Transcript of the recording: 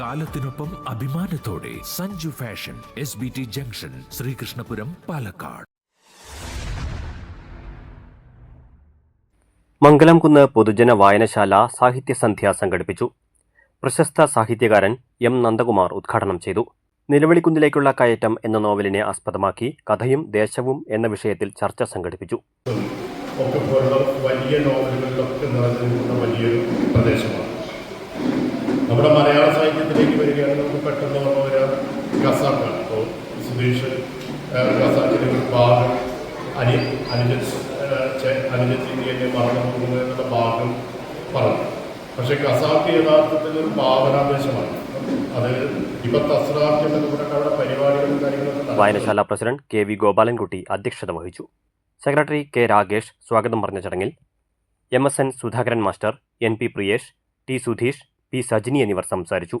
കാലത്തിനൊപ്പം അഭിമാനത്തോടെ Sanju fashion S B T junction Sreekrishnapuram Palakkad. Mangalamkunnu പൊതുജന വായനശാല സാഹിത്യസന്ധ്യ സംഘടിപ്പിച്ചു. പ്രശസ്ത സാഹിത്യകാരൻ എം നന്ദകുമാർ ഉദ്ഘാടനം ചെയ്തു. നിലവിളിക്കുന്നിലേക്കുള്ള കയറ്റം എന്ന നോവലിനെ ആസ്പദമാക്കി കഥയും ദേശവും എന്ന വിഷയത്തിൽ ചർച്ച സംഘടിപ്പിച്ചു. ഒക്കെ പോലുള്ള വലിയ നോവലുകളിലൊക്കെ നിറഞ്ഞു നിൽക്കുന്ന വലിയൊരു പ്രദേശമാണ്. നമ്മുടെ മലയാള സാഹിത്യത്തിലേക്ക് വരികയാണെങ്കിൽ നമുക്ക് പെട്ടെന്ന് ഓർമ്മ വരാം ഖസാക്കാണ് ഇപ്പോൾ സുധീഷ് ഖസാക്കിന്റെ ഒരു ഭാഗം അനി അനുജത് അനുജത് ഇന്ത്യയെ മറന്നു പോകുന്നു എന്നുള്ള ഭാഗം പറഞ്ഞു. പക്ഷേ ഖസാക്ക് യഥാർത്ഥത്തിൽ ഒരു ഭാവനാദേശമാണ് അത് ഇപ്പൊ തസ്രാക്ക് എന്നൊക്കെ പരിപാടികളും കാര്യങ്ങളൊക്കെ വായനശാല പ്രസിഡന്റ് കെ വി ഗോപാലൻകുട്ടി അധ്യക്ഷത വഹിച്ചു. സെക്രട്ടറി കെ രാകേഷ് സ്വാഗതം പറഞ്ഞ ചടങ്ങിൽ M S N Sudhakaran master N P Priyesh T Sudheesh P Sajini എന്നിവർ സംസാരിച്ചു